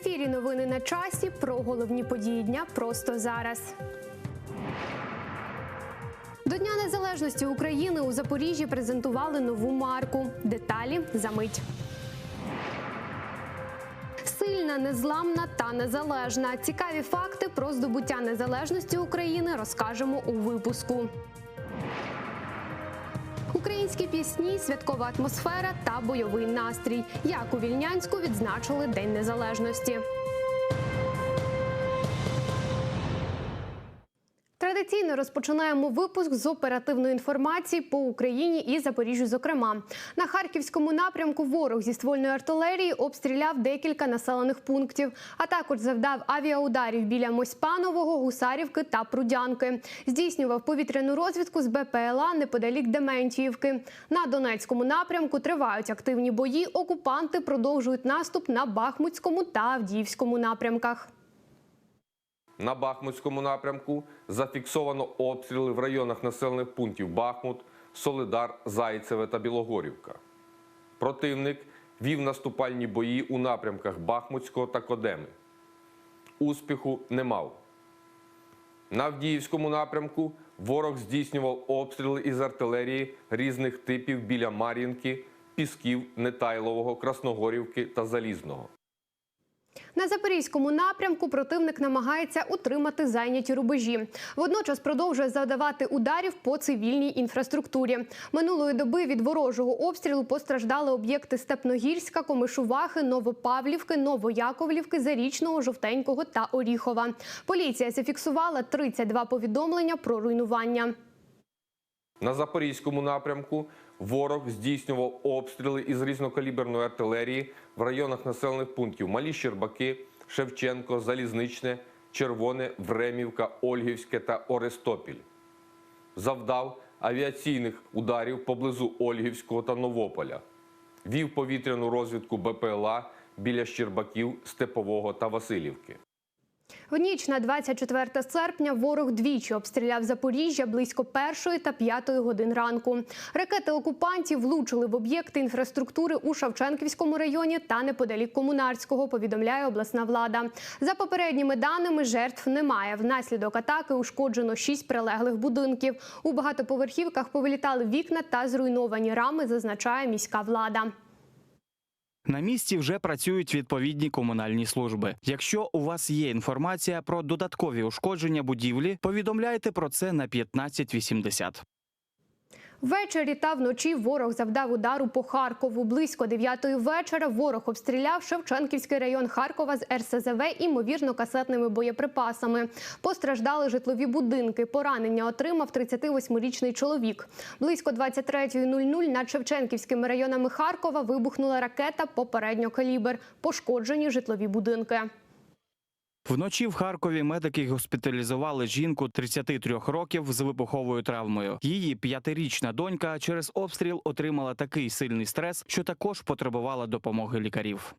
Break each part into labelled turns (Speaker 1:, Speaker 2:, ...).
Speaker 1: ефірі новини на часі про головні події дня просто зараз. До Дня Незалежності України у Запоріжжі презентували нову марку. Деталі за мить. Сильна, незламна та незалежна. Цікаві факти про здобуття незалежності України розкажемо у випуску. Українські пісні, святкова атмосфера та бойовий настрій. Як у Вільнянську відзначили День Незалежності. Традиційно розпочинаємо випуск з оперативної інформації по Україні і Запоріжжю. Зокрема, на харківському напрямку ворог зі ствольної артилерії обстріляв декілька населених пунктів, а також завдав авіаударів біля Мосьпанового, Гусарівки та Прудянки. Здійснював повітряну розвідку з БПЛА неподалік Дементіївки. На Донецькому напрямку тривають активні бої. Окупанти продовжують наступ на Бахмутському та Авдіївському напрямках.
Speaker 2: На Бахмутському напрямку зафіксовано обстріли в районах населених пунктів Бахмут, Солидар, Зайцеве та Білогорівка. Противник вів наступальні бої у напрямках Бахмутського та Кодеми. Успіху не мав. На Авдіївському напрямку ворог здійснював обстріли із артилерії різних типів біля Мар'їнки, Пісків, Нетайлового, Красногорівки та Залізного.
Speaker 1: На запорізькому напрямку противник намагається утримати зайняті рубежі. Водночас продовжує завдавати ударів по цивільній інфраструктурі. Минулої доби від ворожого обстрілу постраждали об'єкти Степногірська, Комишувахи, Новопавлівки, Новояковлівки, Зарічного, Жовтенького та Оріхова. Поліція зафіксувала 32 повідомлення про руйнування.
Speaker 2: На Запорізькому напрямку ворог здійснював обстріли із різнокаліберної артилерії в районах населених пунктів Малі Щербаки, Шевченко, Залізничне, Червоне, Времівка, Ольгівське та Орестопіль. Завдав авіаційних ударів поблизу Ольгівського та Новополя. Вів повітряну розвідку БПЛА біля Щербаків, Степового та Васильівки.
Speaker 1: В ніч на 24 серпня ворог двічі обстріляв Запоріжжя близько першої та п'ятої годин ранку. Ракети окупантів влучили в об'єкти інфраструктури у Шевченківському районі та неподалік Комунарського. Повідомляє обласна влада. За попередніми даними, жертв немає. Внаслідок атаки ушкоджено шість прилеглих будинків. У багатоповерхівках повилітали вікна та зруйновані рами. Зазначає міська влада.
Speaker 3: На місці вже працюють відповідні комунальні служби. Якщо у вас є інформація про додаткові ушкодження будівлі, повідомляйте про це на 1580.
Speaker 1: Ввечері та вночі ворог завдав удару по Харкову. Близько 9-ї вечора ворог обстріляв Шевченківський район Харкова з РСЗВ, імовірно, касетними боєприпасами. Постраждали житлові будинки. Поранення отримав 38-річний чоловік. Близько 23.00 над Шевченківськими районами Харкова вибухнула ракета попередньо калібр. Пошкоджені житлові будинки.
Speaker 3: Вночі в Харкові медики госпіталізували жінку 33 років з вибуховою травмою. Її п'ятирічна донька через обстріл отримала такий сильний стрес, що також потребувала допомоги лікарів.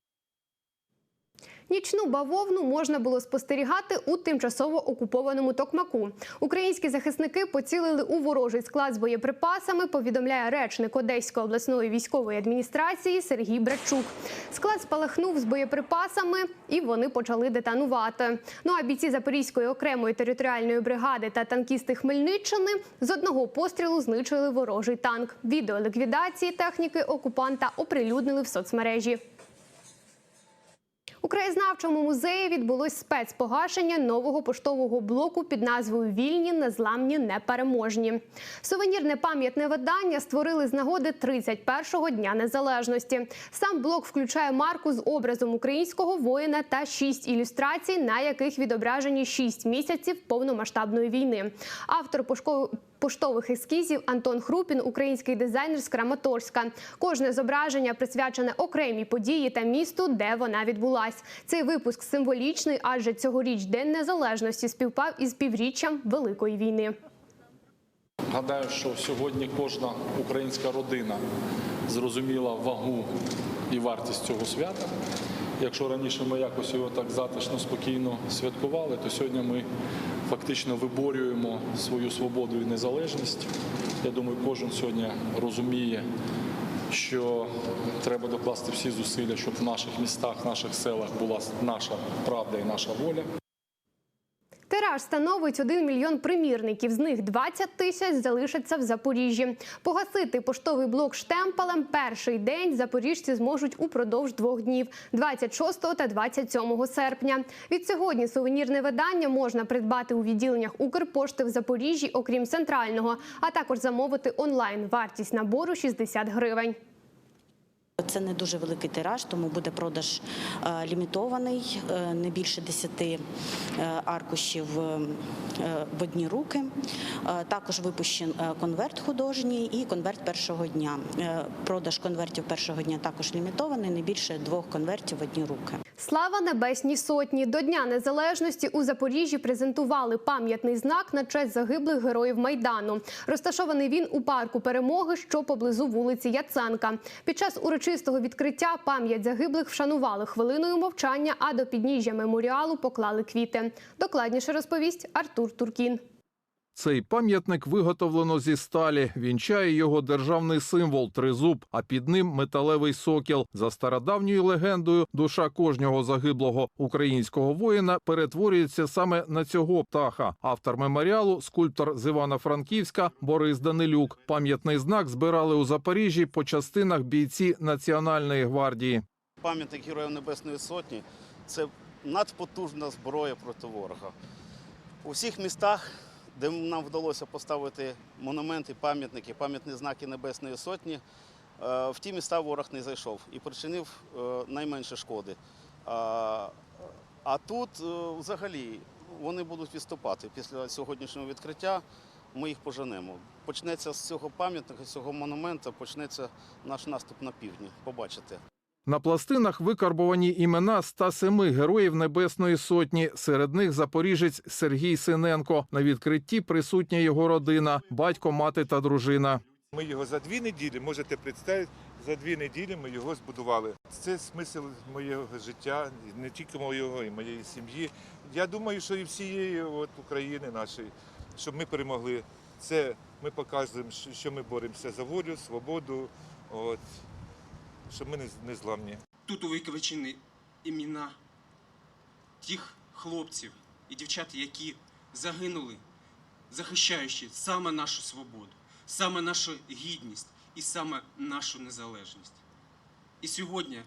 Speaker 1: Нічну бавовну можна було спостерігати у тимчасово окупованому Токмаку. Українські захисники поцілили у ворожий склад з боєприпасами. Повідомляє речник Одеської обласної військової адміністрації Сергій Брачук. Склад спалахнув з боєприпасами, і вони почали детонувати. Ну а бійці Запорізької окремої територіальної бригади та танкісти Хмельниччини з одного пострілу знищили ворожий танк. Відео ліквідації техніки окупанта оприлюднили в соцмережі. У краєзнавчому музеї відбулось спецпогашення нового поштового блоку під назвою Вільні, незламні, непереможні. Сувенірне пам'ятне видання створили з нагоди 31-го дня незалежності. Сам блок включає марку з образом українського воїна та шість ілюстрацій, на яких відображені шість місяців повномасштабної війни. Автор поштових ескізів Антон Хрупін, український дизайнер з Краматорська. Кожне зображення присвячене окремій події та місту, де вона відбулась. Цей випуск символічний, адже цьогоріч День Незалежності співпав із півріччям Великої війни.
Speaker 4: Гадаю, що сьогодні кожна українська родина зрозуміла вагу і вартість цього свята. Якщо раніше ми якось його так затишно, спокійно святкували, то сьогодні ми фактично виборюємо свою свободу і незалежність. Я думаю, кожен сьогодні розуміє що треба докласти всі зусилля, щоб в наших містах, наших селах була наша правда і наша воля.
Speaker 1: Тираж становить 1 мільйон примірників. З них 20 тисяч залишаться в Запоріжжі. Погасити поштовий блок штемпелем перший день запоріжці зможуть упродовж двох днів 26 та 27 серпня. Від сьогодні сувенірне видання можна придбати у відділеннях Укрпошти в Запоріжжі, окрім центрального, а також замовити онлайн. Вартість набору 60 гривень.
Speaker 5: Це не дуже великий тираж, тому буде продаж е, лімітований, е, не більше 10 е, аркушів в одні руки. Також випущен конверт художній і конверт першого дня. Продаж конвертів першого дня також лімітований, не більше двох конвертів в одні руки.
Speaker 1: Слава Небесній Сотні! До Дня Незалежності у Запоріжжі презентували пам'ятний знак на честь загиблих героїв Майдану. Розташований він у парку перемоги, що поблизу вулиці Яценка. Під час урочистого відкриття пам'ять загиблих вшанували хвилиною мовчання, а до підніжжя меморіалу поклали квіти. Докладніше розповість Артур Туркін.
Speaker 6: Цей пам'ятник виготовлено зі сталі. Вінчає його державний символ тризуб, а під ним металевий сокіл. За стародавньою легендою, душа кожного загиблого українського воїна перетворюється саме на цього птаха. Автор меморіалу, скульптор з Івано-Франківська Борис Данилюк. Пам'ятний знак збирали у Запоріжжі по частинах бійці Національної гвардії.
Speaker 7: Пам'ятник Героїв Небесної Сотні це надпотужна зброя проти ворога. У всіх містах, де нам вдалося поставити монументи, пам'ятники, пам'ятні знаки Небесної Сотні, е, в ті міста ворог не зайшов і причинив е, найменше шкоди. А, тут е, взагалі вони будуть відступати після сьогоднішнього відкриття. Ми їх поженемо. Почнеться з цього пам'ятника, з цього монумента, почнеться наш наступ на півдні. Побачите.
Speaker 6: На пластинах викарбовані імена 107 героїв Небесної Сотні. Серед них запоріжець Сергій Синенко. На відкритті присутня його родина, батько, мати та дружина.
Speaker 8: Ми його за дві неділі, можете представити, за дві неділі ми його збудували. Це смисл моєго життя, не тільки моєго, і моєї сім'ї. Я думаю, що і всієї от, України нашої, щоб ми перемогли. Це ми показуємо, що- ми боремося за волю, свободу, от, що ми не, зламні.
Speaker 9: Тут увіковечені імена тих хлопців і дівчат, які загинули, захищаючи саме нашу свободу, саме нашу гідність і саме нашу незалежність. І сьогодні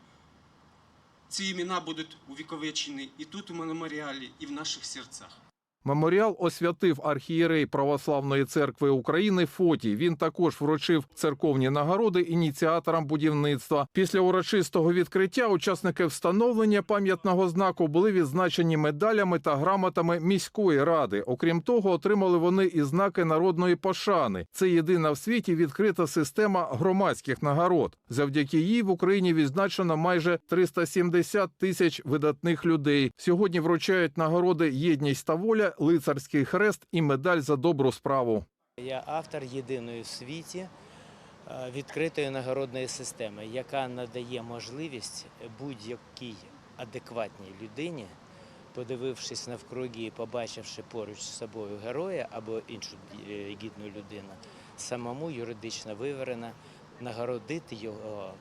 Speaker 9: ці імена будуть увіковечені і тут у меморіалі, і в наших серцях.
Speaker 6: Меморіал освятив архієрей Православної церкви України Фотій. Він також вручив церковні нагороди ініціаторам будівництва. Після урочистого відкриття учасники встановлення пам'ятного знаку були відзначені медалями та грамотами міської ради. Окрім того, отримали вони і знаки народної пошани. Це єдина в світі відкрита система громадських нагород. Завдяки їй в Україні відзначено майже 370 тисяч видатних людей. Сьогодні вручають нагороди Єдність та воля, лицарський хрест і медаль за добру справу.
Speaker 10: Я автор єдиної в світі е, відкритої нагородної системи, яка надає можливість будь-якій адекватній людині, подивившись навкруги і побачивши поруч з собою героя або іншу е, гідну людину, самому юридично виверено нагородити його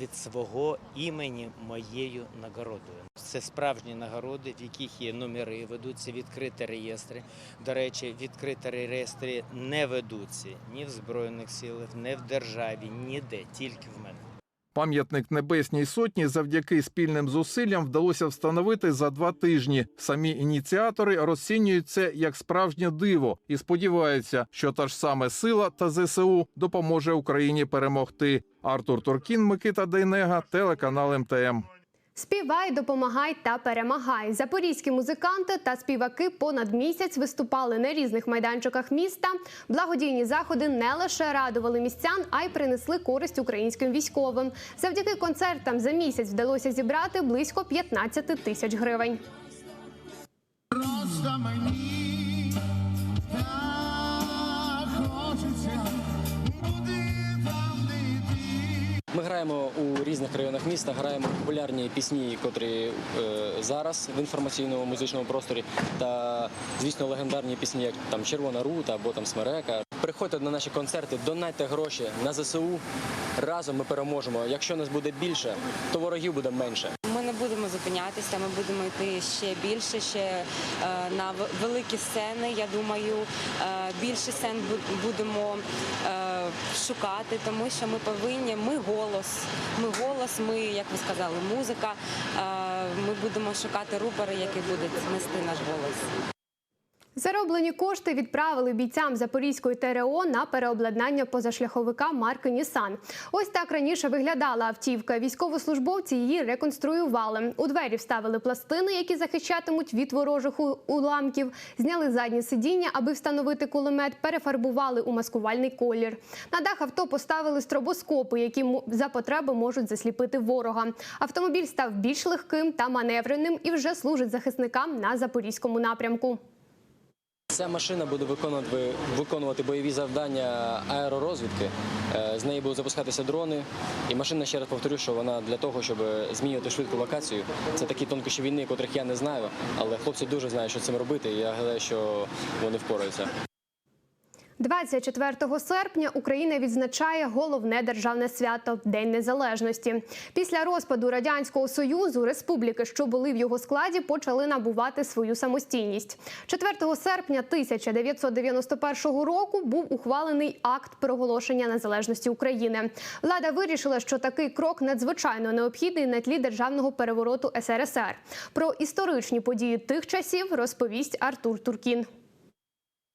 Speaker 10: від свого імені моєю нагородою. Це справжні нагороди, в яких є номери, ведуться відкриті реєстри. До речі, відкриті реєстри не ведуться ні в Збройних силах, ні в державі, ніде, тільки в мене.
Speaker 6: Пам'ятник Небесній Сотні завдяки спільним зусиллям вдалося встановити за два тижні. Самі ініціатори розцінюють це як справжнє диво і сподіваються, що та ж саме сила та ЗСУ допоможе Україні перемогти. Артур Туркін, Микита Дейнега, телеканал МТМ.
Speaker 1: Співай, допомагай та перемагай. Запорізькі музиканти та співаки понад місяць виступали на різних майданчиках міста. Благодійні заходи не лише радували містян, а й принесли користь українським військовим. Завдяки концертам за місяць вдалося зібрати близько 15 тисяч гривень.
Speaker 11: Просто мені
Speaker 12: Ми граємо у різних районах міста, граємо популярні пісні, котрі е, зараз в інформаційному музичному просторі, та звісно легендарні пісні, як там Червона рута або там Смерека. приходьте на наші концерти, донайте гроші на ЗСУ. Разом ми переможемо. Якщо нас буде більше, то ворогів буде менше.
Speaker 13: Ми не будемо зупинятися, ми будемо йти ще більше, ще е, на великі сцени. Я думаю, е, більше сцен бу- будемо шукати, тому що ми повинні. Ми голос. Ми голос. Ми, як ви сказали, музика. Е, ми будемо шукати рупори, які будуть нести наш голос.
Speaker 1: Зароблені кошти відправили бійцям Запорізької ТРО на переобладнання позашляховика марки Нісан. Ось так раніше виглядала автівка. Військовослужбовці її реконструювали. У двері вставили пластини, які захищатимуть від ворожих уламків. Зняли задні сидіння, аби встановити кулемет. Перефарбували у маскувальний колір. На дах авто поставили стробоскопи, які за потреби можуть засліпити ворога. Автомобіль став більш легким та маневреним і вже служить захисникам на запорізькому напрямку.
Speaker 12: Ця машина буде виконувати, виконувати бойові завдання аеророзвідки. Е, З неї будуть запускатися дрони. І машина, ще раз повторю, що вона для того, щоб змінювати швидку локацію. Це такі тонкощі війни, котрих я не знаю, але хлопці дуже знають, що цим робити. І я гадаю, що вони впораються.
Speaker 1: 24 серпня Україна відзначає головне державне свято День Незалежності. Після розпаду радянського союзу республіки, що були в його складі, почали набувати свою самостійність. 4 серпня 1991 року був ухвалений акт проголошення незалежності України. Влада вирішила, що такий крок надзвичайно необхідний на тлі державного перевороту СРСР. Про історичні події тих часів розповість Артур Туркін.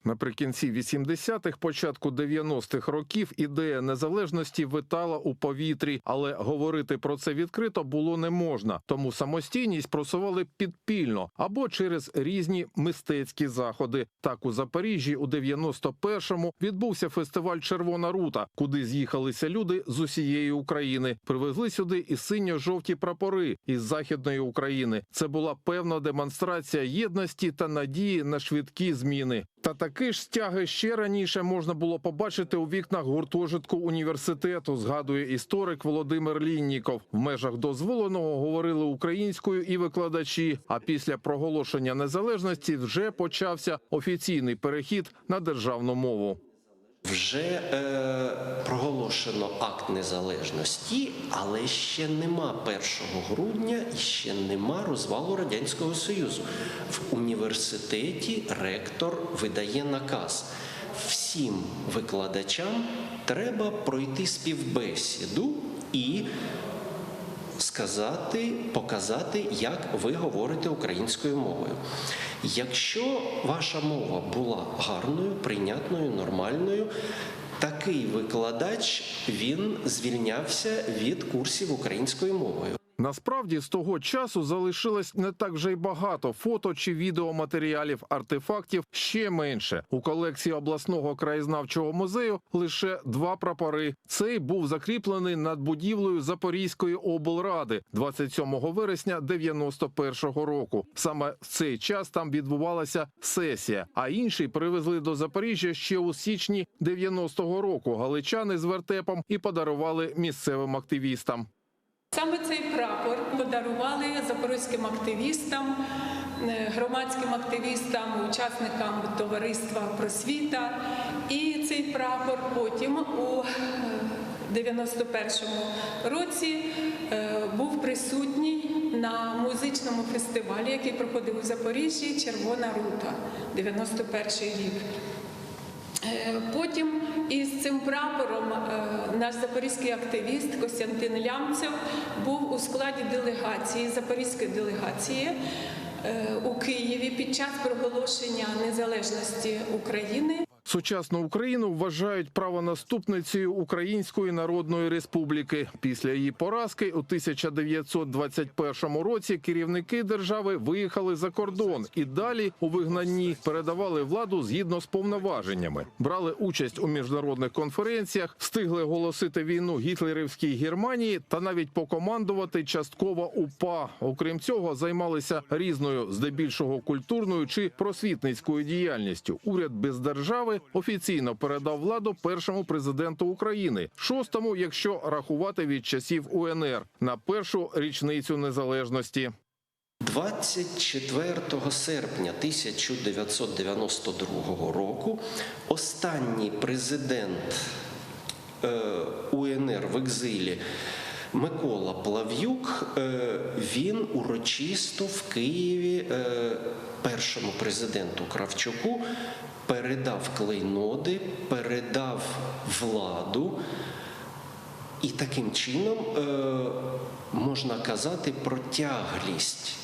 Speaker 6: Наприкінці 80-х, початку 90-х років ідея незалежності витала у повітрі, але говорити про це відкрито було не можна. Тому самостійність просували підпільно або через різні мистецькі заходи. Так у Запоріжжі у 91-му відбувся фестиваль Червона рута, куди з'їхалися люди з усієї України. Привезли сюди і синьо-жовті прапори із західної України. Це була певна демонстрація єдності та надії на швидкі зміни. Та таки ж стяги ще раніше можна було побачити у вікнах гуртожитку університету, згадує історик Володимир Лінніков. В межах дозволеного говорили українською і викладачі. А після проголошення незалежності вже почався офіційний перехід на державну мову.
Speaker 14: Вже е, проголошено акт незалежності, але ще нема 1 грудня і ще нема розвалу Радянського Союзу. В університеті ректор видає наказ. Всім викладачам треба пройти співбесіду і сказати, показати, як ви говорите українською мовою. Якщо ваша мова була гарною, прийнятною, нормальною, такий викладач він звільнявся від курсів українською мовою.
Speaker 6: Насправді з того часу залишилось не так вже й багато фото чи відеоматеріалів, артефактів ще менше. У колекції обласного краєзнавчого музею лише два прапори. Цей був закріплений над будівлею Запорізької облради 27 вересня 91-го року. Саме в цей час там відбувалася сесія, а інший привезли до Запоріжжя ще у січні 90-го року. Галичани з вертепом і подарували місцевим активістам.
Speaker 15: Саме цей прапор подарували запорізьким активістам, е, громадським активістам, учасникам товариства просвіта. І цей прапор потім у е, 91-му році е, був присутній на музичному фестивалі, який проходив у Запоріжжі Червона рута, 91 рік. Е, Потім із цим прапором е, наш запорізький активіст Костянтин Лямцев був у складі делегації, запорізької делегації е, у Києві під час проголошення незалежності України.
Speaker 6: Сучасну Україну вважають правонаступницею Української Народної Республіки. Після її поразки у 1921 році керівники держави виїхали за кордон і далі у вигнанні передавали владу згідно з повноваженнями, брали участь у міжнародних конференціях, встигли оголосити війну гітлерівській Германії та навіть покомандувати частково УПА. Окрім цього, займалися різною, здебільшого культурною чи просвітницькою діяльністю. Уряд без держави офіційно передав владу першому президенту України, шостому, якщо рахувати від часів УНР, на першу річницю незалежності.
Speaker 14: 24 серпня 1992 року останній президент е, УНР в екзилі Микола Плав'юк, е, він урочисто в Києві е, першому президенту Кравчуку передав клейноди, передав владу. І таким чином е, можна казати про тяглість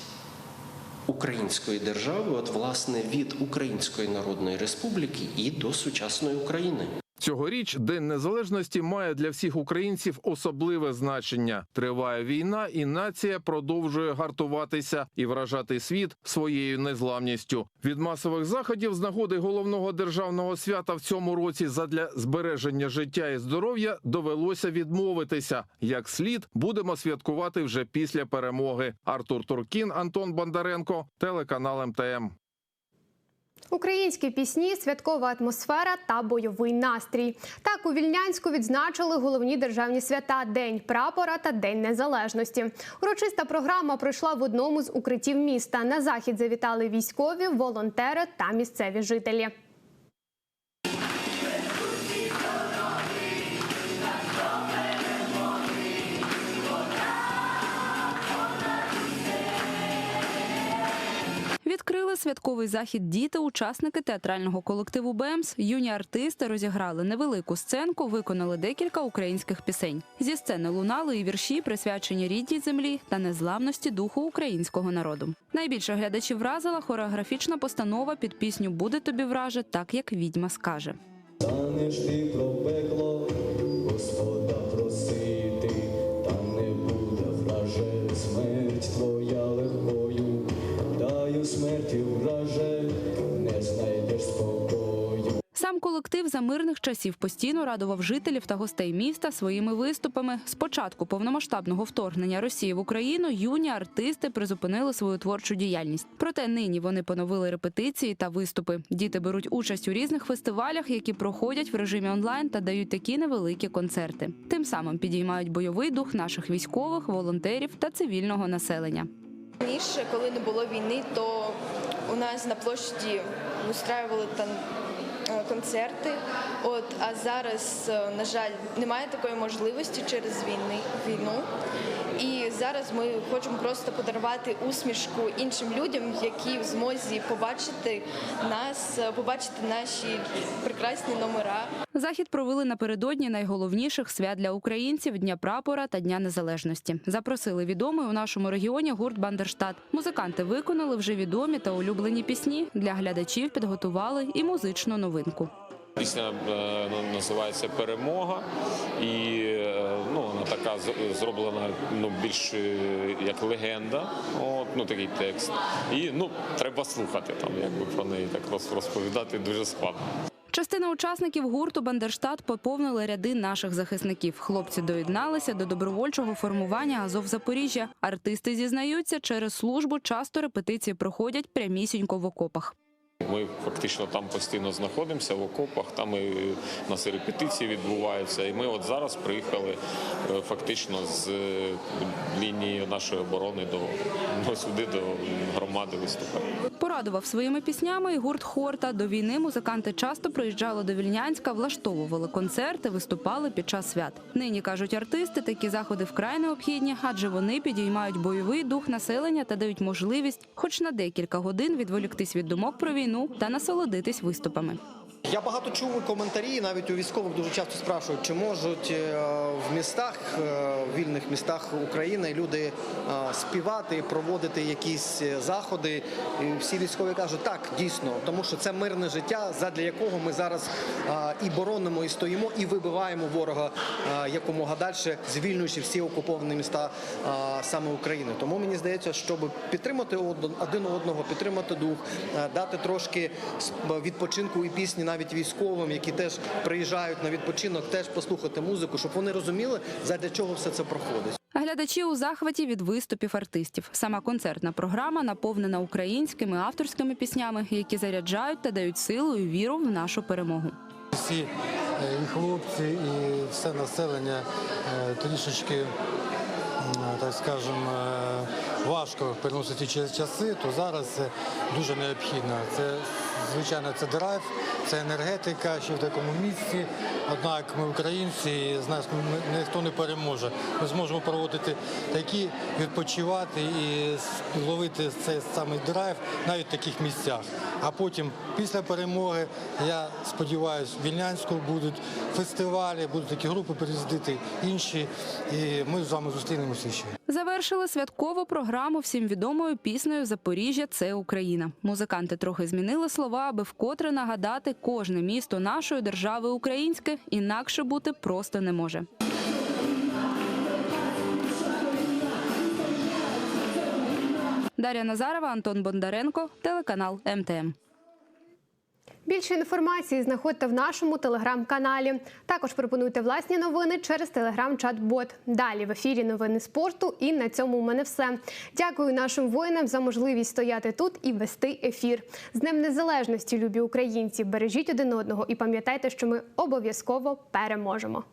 Speaker 14: української держави, от власне від Української Народної Республіки і до сучасної України.
Speaker 6: Цьогоріч День Незалежності має для всіх українців особливе значення. Триває війна, і нація продовжує гартуватися і вражати світ своєю незламністю. Від масових заходів з нагоди головного державного свята в цьому році задля збереження життя і здоров'я довелося відмовитися. Як слід будемо святкувати вже після перемоги. Артур Туркін, Антон Бондаренко, телеканал МТМ.
Speaker 1: Українські пісні, святкова атмосфера та бойовий настрій. Так у Вільнянську відзначили головні державні свята День прапора та День Незалежності. Урочиста програма пройшла в одному з укриттів міста. На захід завітали військові, волонтери та місцеві жителі.
Speaker 16: Святковий захід діти, учасники театрального колективу БЕМС. Юні артисти розіграли невелику сценку, виконали декілька українських пісень. Зі сцени лунали і вірші, присвячені рідній землі та незламності духу українського народу. Найбільше глядачів вразила хореографічна постанова під пісню Буде тобі враже, так як відьма скаже.
Speaker 17: Станеш ти про пекло, Господа просити, там не буде враже, смерть твоя
Speaker 16: Сам колектив за мирних часів постійно радував жителів та гостей міста своїми виступами. З початку повномасштабного вторгнення Росії в Україну юні артисти призупинили свою творчу діяльність. Проте нині вони поновили репетиції та виступи. Діти беруть участь у різних фестивалях, які проходять в режимі онлайн та дають такі невеликі концерти. Тим самим підіймають бойовий дух наших військових, волонтерів та цивільного населення.
Speaker 18: Раніше, коли не було війни, то у нас на площаді устраювали там концерти. От, а зараз, е, на жаль, немає такої можливості через війни, війну. І зараз ми хочемо просто подарувати усмішку іншим людям, які в змозі побачити нас, побачити наші прекрасні номера.
Speaker 16: Захід провели напередодні найголовніших свят для українців Дня прапора та Дня Незалежності. Запросили відомий у нашому регіоні гурт Бандерштат. Музиканти виконали вже відомі та улюблені пісні. Для глядачів підготували і музичну новинку.
Speaker 19: Пісня е, називається Перемога, і е, ну, вона така зроблена ну, більш е, як легенда. От, ну, такий текст. І ну, треба слухати там, якби про неї так роз- розповідати дуже складно.
Speaker 16: Частина учасників гурту Бандерштат поповнили ряди наших захисників. Хлопці доєдналися до добровольчого формування Азов Запоріжжя. Артисти зізнаються, через службу часто репетиції проходять прямісінько в окопах.
Speaker 19: Ми фактично там постійно знаходимося в окопах, там і нас і репетиції відбуваються. І ми от зараз приїхали е, фактично з е, лінії нашої оборони до ну, сюди, до громади виступати.
Speaker 16: Порадував своїми піснями і гурт Хорта. До війни музиканти часто приїжджали до Вільнянська, влаштовували концерти, виступали під час свят. Нині кажуть артисти, такі заходи вкрай необхідні, адже вони підіймають бойовий дух населення та дають можливість, хоч на декілька годин, відволіктись від думок про війну та насолодитись виступами.
Speaker 20: Я багато чув коментарі, навіть у військових дуже часто спрашують, чи можуть е, в містах, е, в вільних містах України люди е, співати, проводити якісь заходи. І всі військові кажуть, так, дійсно, тому що це мирне життя, задля якого ми зараз і боронимо, і стоїмо, і вибиваємо ворога якомога далі, звільнюючи всі окуповані міста саме України. Тому мені здається, щоб підтримати од- один одного, підтримати дух, дати трошки відпочинку і пісні навіть військовим, які теж приїжджають на відпочинок, теж послухати музику, щоб вони розуміли, задля чого все це проходить.
Speaker 16: Глядачі у захваті від виступів артистів. Сама концертна програма наповнена українськими авторськими піснями, які заряджають та дають силу і віру в нашу перемогу.
Speaker 21: Всі е, і хлопці, і все населення е, трішечки, так скажемо, е, важко переносити через часи, то зараз це дуже необхідно. Це звичайно це драйв, це енергетика ще в такому місці. Однак ми українці, і з нас ніхто не переможе. Ми зможемо проводити такі, відпочивати і ловити цей самий драйв навіть в таких місцях. А потім, після перемоги, я сподіваюся, в Вільнянську будуть фестивалі, будуть такі групи приїздити, інші, і ми з вами зустрінемося ще.
Speaker 16: Завершили святкову програму всім відомою піснею Запоріжжя це Україна. Музиканти трохи змінили слова, аби вкотре нагадати кожне місто нашої держави українське, інакше бути просто не може. Дар'я Назарова, Антон Бондаренко, телеканал МТМ.
Speaker 1: Більше інформації знаходьте в нашому телеграм-каналі. Також пропонуйте власні новини через телеграм-чат-бот. Далі в ефірі новини спорту. І на цьому у мене все. Дякую нашим воїнам за можливість стояти тут і вести ефір. З Днем Незалежності, любі українці! Бережіть один одного і пам'ятайте, що ми обов'язково переможемо.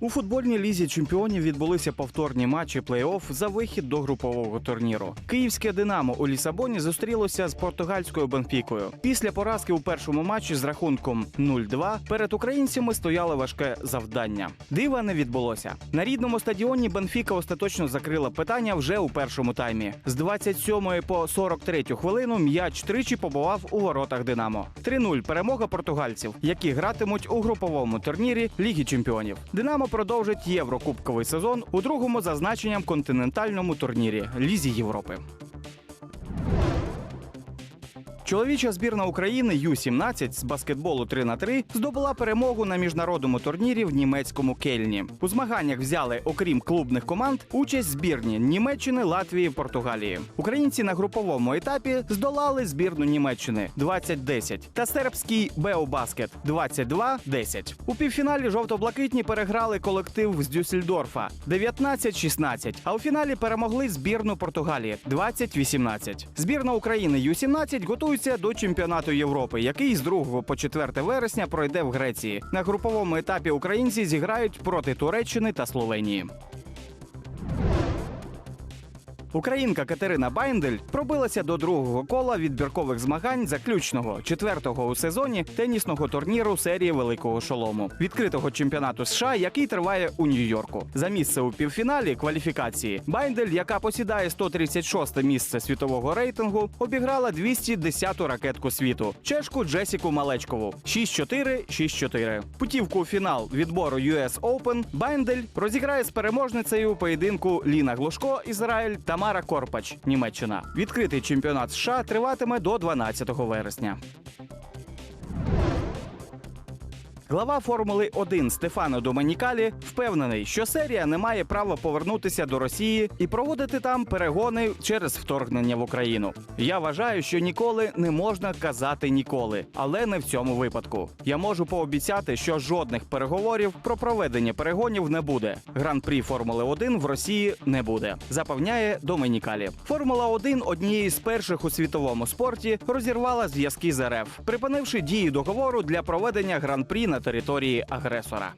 Speaker 3: У футбольній лізі чемпіонів відбулися повторні матчі плей-офф за вихід до групового турніру. Київське Динамо у Лісабоні зустрілося з португальською Бенфікою. Після поразки у першому матчі з рахунком 0-2 перед українцями стояло важке завдання. Дива не відбулося. На рідному стадіоні Бенфіка остаточно закрила питання вже у першому таймі. З 27 по 43 хвилину м'яч тричі побував у воротах Динамо. 3-0 перемога португальців, які гратимуть у груповому турнірі Ліги Чемпіонів. Динамо продовжить єврокубковий сезон у другому за значенням континентальному турнірі Лізі Європи. Чоловіча збірна України Ю-17 з баскетболу 3 на 3 здобула перемогу на міжнародному турнірі в німецькому Кельні. У змаганнях взяли, окрім клубних команд, участь збірні Німеччини, Латвії, Португалії. Українці на груповому етапі здолали збірну Німеччини 20-10 та сербський Беобаскет 22-10. У півфіналі жовто-блакитні переграли колектив з Дюссельдорфа 19-16, а у фіналі перемогли збірну Португалії 20-18. Збірна України Ю-17 готується до чемпіонату Європи, який з 2 по 4 вересня пройде в Греції. На груповому етапі українці зіграють проти Туреччини та Словенії. Українка Катерина Байндель пробилася до другого кола відбіркових змагань заключного четвертого у сезоні тенісного турніру серії Великого Шолому, відкритого чемпіонату США, який триває у Нью-Йорку. За місце у півфіналі кваліфікації Байндель, яка посідає 136 місце світового рейтингу, обіграла 210-ту ракетку світу чешку Джесіку Малечкову 6-4, 6-4. Путівку у фінал відбору US Open Байндель розіграє з переможницею поєдинку Ліна Глушко Ізраїль Тамара Корпач Німеччина. Відкритий чемпіонат США триватиме до 12 вересня. Глава Формули 1 Стефано Доманікалі впевнений, що серія не має права повернутися до Росії і проводити там перегони через вторгнення в Україну. Я вважаю, що ніколи не можна казати ніколи, але не в цьому випадку. Я можу пообіцяти, що жодних переговорів про проведення перегонів не буде. Гран-прі Формули 1 в Росії не буде. Запевняє Доманікалі. Формула 1 однією з перших у світовому спорті розірвала зв'язки з РФ, припинивши дію договору для проведення гран-прі території агресора.